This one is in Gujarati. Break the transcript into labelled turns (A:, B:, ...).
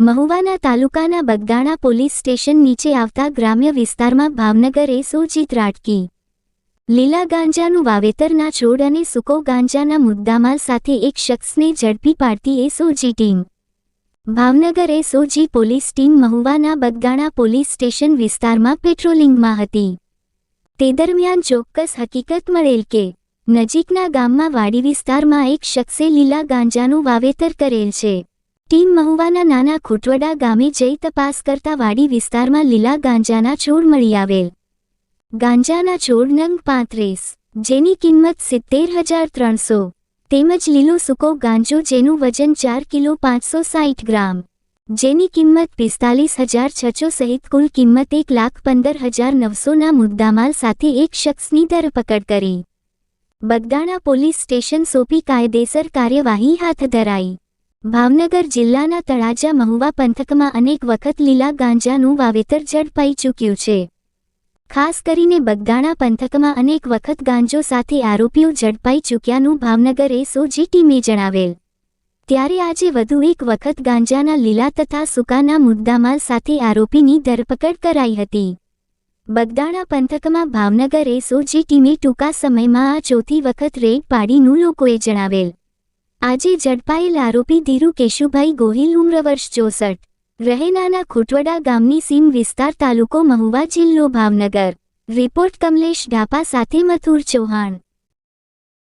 A: મહુવાના તાલુકાના બગદાણા પોલીસ સ્ટેશન નીચે આવતા ગ્રામ્ય વિસ્તારમાં ભાવનગર એસઓજી ત્રાટકી લીલા ગાંજાનું વાવેતરના છોડ અને સૂકો ગાંજાના મુદ્દામાલ સાથે એક શખ્સને ઝડપી પાડતી SOG team. Bhavnagar SOG police team મહુવાના Bagdana police station વિસ્તારમાં પેટ્રોલિંગમાં હતી. તે દરમિયાન ચોક્કસ હકીકત મળેલ કે, નજીકના ગામમાં વાડી વિસ્તારમાં એક શખ્સે લીલા ગાંજાનું વાવેતર કરેલ છે. ટીમ મહુવાના નાના ખૂટવડા ગામે જઈ તપાસ કરતા વાડી વિસ્તારમાં લીલા ગાંજાના છોડ મળી આવેલ. ગાંજાના છોડ નંગ પાંત્રીસ, જેની કિંમત સિત્તેર હજાર ત્રણસો. તેમજ લીલો સૂકો ગાંજો જેનું વજન ચાર કિલો પાંચસો સાઠ ગ્રામ. જેની કિંમત પિસ્તાલીસ હજાર છસો સહિત કુલ કિંમત એક લાખ પંદર હજાર નવસોના મુદ્દામાલ સાથે એક શખ્સની ધરપકડ કરી. બગદાણા પોલીસ સ્ટેશન સોંપી કાયદેસર કાર્યવાહી હાથ ધરાઈ. ભાવનગર જિલ્લાના તળાજા મહુવા પંથકમાં અનેક વખત લીલા ગાંજાનું વાવેતર ઝડપાઈ ચૂક્યું છે. ખાસ કરીને બગદાણા પંથકમાં અનેક વખત ગાંજો સાથે આરોપીઓ ઝડપાઈ ચૂક્યાનું ભાવનગર એસઓજી ટીમે જણાવેલ. ત્યારે આજે વધુ એક વખત ગાંજાના લીલા તથા સૂકાના મુદ્દામાલ સાથે આરોપીની ધરપકડ કરાઈ હતી. બગદાણા પંથકમાં ભાવનગર એસઓજી ટીમે ટૂંકા સમયમાં આ ચોથી વખત રેડ પાડીનું લોકોએ જણાવેલ. આજે ઝડપાયેલ આરોપી ધીરુ કેશુભાઈ ગોહિલ, ઉમ્ર વર્ષ ચોસઠ રહેનાના ખુટવડા ગામની સીમ વિસ્તાર તાલુકો મહુવા જિલ્લો ભાવનગર. રિપોર્ટ કમલેશ ઢાપા સાથે મથુર ચૌહાણ.